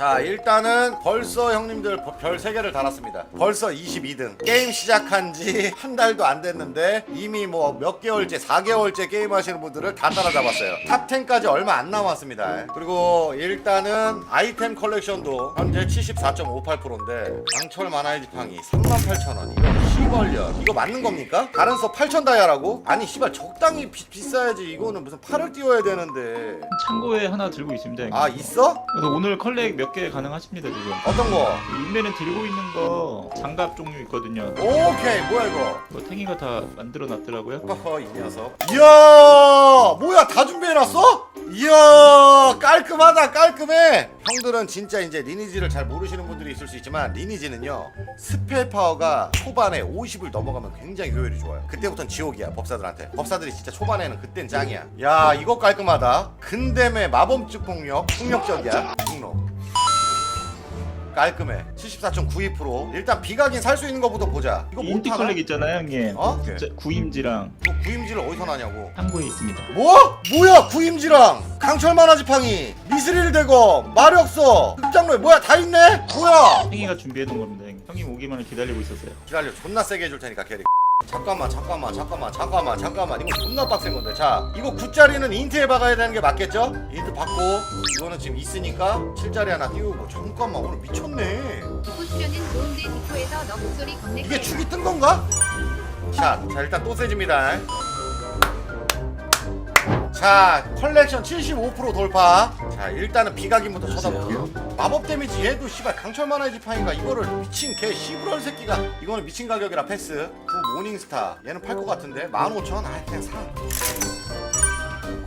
자 일단은 벌써 형님들 별 3개를 달았습니다 벌써 22등 게임 시작한 지 한 달도 안 됐는데 이미 뭐 몇 개월째 4개월째 게임 하시는 분들을 다 따라잡았어요 탑 10까지 얼마 안 남았습니다 그리고 일단은 아이템 컬렉션도 현재 74.58%인데 강철 만화의 지팡이 38,000원 이거 시벌려 이거 맞는 겁니까? 다른 서 8,000 다이아라고? 아니 씨발 적당히 비, 비싸야지 이거는 무슨 팔을 띄워야 되는데 창고에 하나 들고 있습니다. 형님. 아 있어? 그래서 오늘 컬렉 몇개 가능하십니다 지금. 어떤 거? 인맨은 들고 있는 거 장갑 종류 있거든요. 오케이 뭐야 이거 뭐 탱이가 다 만들어 놨더라고요. 허허 이 녀석 이야 뭐야 다 준비해놨어? 이야 깔끔하다 깔끔해 형들은 진짜 이제 리니지를 잘 모르시는 분들이 있을 수 있지만 리니지는요 스펠 파워가 초반에 50을 넘어가면 굉장히 효율이 좋아요 그때부터는 지옥이야 법사들한테 법사들이 진짜 초반에는 그땐 짱이야 야 이거 깔끔하다 근댐의 마법적 폭력 폭력적이야 폭력 깔끔해 74.92% 일단 비각인 살 수 있는 거부터 보자 이거 인티 못하나? 컬렉 있잖아요 형님. 어? 저 구임지랑 이거 구임지를 어디서 나냐고 창고에 있습니다. 뭐? 뭐야 구임지랑 강철 만화 지팡이 미스릴 대검 마력서 흑장로에 뭐야 다 있네? 뭐야 탱이가 준비해 놓은 겁니다 형님. 형님 오기만을 기다리고 있었어요. 기다려 존나 세게 해줄 테니까 캐리 잠깐만 잠깐만 잠깐만 잠깐만 잠깐만 이거 존나 빡센 건데 자 이거 9짜리는 인트에 박아야 되는 게 맞겠죠? 인트 받고 이거는 지금 있으니까 7짜리 하나 띄우고 잠깐만 오늘 미쳤네 듣고 수련은 좋은데 디코에서 너 목소리 겁내 이게 축이 뜬 건가? 자, 자 일단 또 세집니다. 자, 컬렉션 75% 돌파. 자, 일단은 비각인부터 쳐다볼게요. 마법 데미지 얘도 씨발 강철 만화의 지팡이가 이거를 미친 개 시부럴 새끼가 이거는 미친 가격이라 패스. 그 모닝스타 얘는 팔 것 같은데 15,000원 아 그냥 사.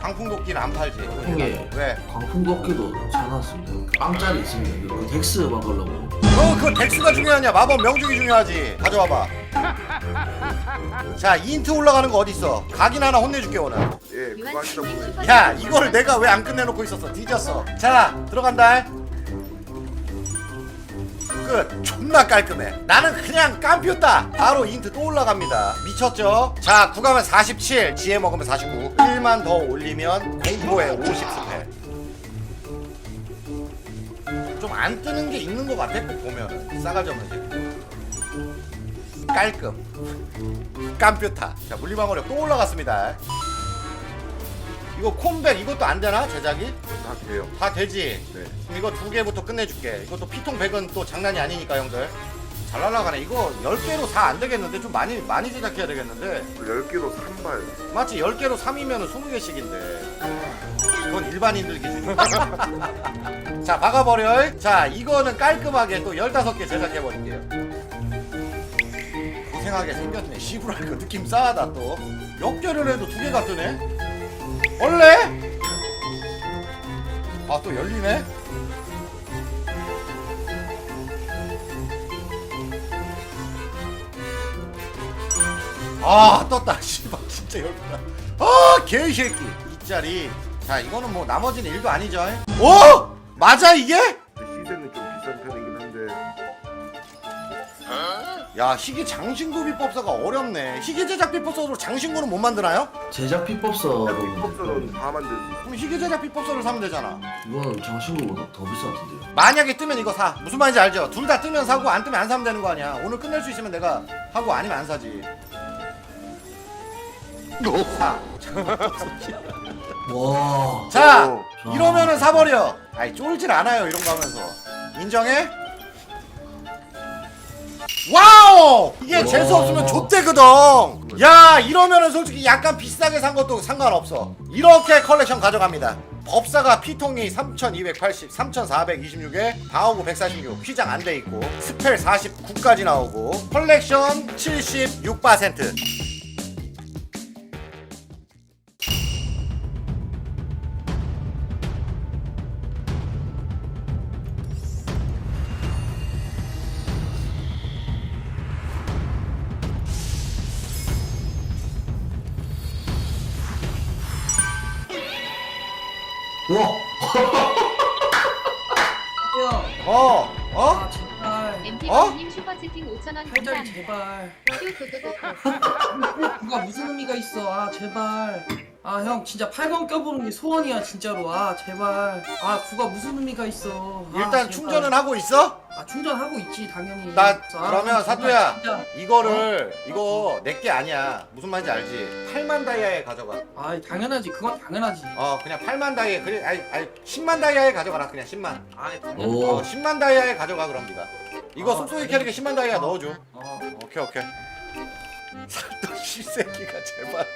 광풍도끼는 안 팔지. 형님. 왜? 광풍도끼도 잘 나왔습니다. 빵짜리 있습니다. 그 덱스 막으려고. 어, 그 덱스가 중요하냐? 마법 명중이 중요하지. 가져와봐. 자, 인트 올라가는 거 어디 있어? 각인 하나 혼내줄게 오늘. 예, 그거 하시다 보면 야, 이걸 내가 왜 안 끝내놓고 있었어? 뒤졌어. 자, 들어간다. 끝. 존나 깔끔해. 나는 그냥 깜퓨다. 바로 인트 또 올라갑니다. 미쳤죠? 자, 구가면 47, 지혜 먹으면 49. 1만 더 올리면 공포에 50 스펠. 좀 안 뜨는 게 있는 것 같아, 꼭 보면은. 싸가지 없는 새끼. 깔끔. 깜퓨타. 자, 물리방어력 또 올라갔습니다. 이거 콤백 이것도 안 되나? 제작이? 다 돼요. 다 되지? 네. 그럼 이거 두 개부터 끝내줄게. 이것도 피통 100은 또 장난이 아니니까, 형들. 잘 날라가네. 이거 10개로 4 안 되겠는데? 좀 많이, 많이 제작해야 되겠는데? 10개로 3발. 마치 10개로 3이면 20개씩인데. 그건 일반인들 기준. 자, 박아버려. 자, 이거는 깔끔하게 또 15개 제작해버릴게요. 고생하게 생겼네. 시부랄 그 느낌 싸하다 또. 역결을 해도 두 개가 뜨네? 원래? 아, 또 열리네? 아 떴다 씨발 진짜 열받아 아 개새끼 이짜리 자 이거는 뭐 나머지는 일도 아니죠 오 맞아 이게 시세는 좀 비싼 편 야 희귀 장신구 비법사가 어렵네 희귀 제작 비법사로 장신구는 못 만드나요 제작 피법서. 픽법서는 다 만들 수 있어. 그럼 희귀 제작 비법사를 사면 되잖아 이거는 장신구보다 더 비쌀 것 같은데요. 만약에 뜨면 이거 사 무슨 말인지 알죠 둘 다 뜨면 사고 안 뜨면 안 사면 되는 거 아니야 오늘 끝낼 수 있으면 내가 하고 아니면 안 사지 사 와. 자 오. 이러면은 사버려 아이 쫄질 않아요 이런 거 하면서 인정해? 와우! 이게 재수 없으면 좆대거든. 야 이러면은 솔직히 약간 비싸게 산 것도 상관없어. 이렇게 컬렉션 가져갑니다. 법사가 피통이 3280, 3426에 방어구 146 휘장 안 돼 있고 스펠 49까지 나오고 컬렉션 76% 와. 형, 어? 어? 아 제발 MTV님 슈퍼채팅 5,000원 팔자리 감사합니다. 제발 누가 무슨 의미가 있어 아 제발 아 형 진짜 8번 껴보는 게 소원이야 진짜로 아 제발 아 구가 무슨 의미가 있어 아, 일단 제발. 충전은 하고 있어? 아 충전하고 있지 당연히 나 아, 그러면 정말 사토야 진짜. 이거를 이거 내게 아니야 무슨 말인지 알지? 8만 다이아에 가져가 아 당연하지 그건 당연하지 어 그냥 8만 다이아 그래 아니 아니 10만 다이아에 가져가라 그냥 10만 아 당연히 오. 어 10만 다이아에 가져가 그럼 네가 이거 아, 속속이. 캐릭에 10만 다이아 넣어줘 어. 오케이 오케이 사토 씨새끼가 제발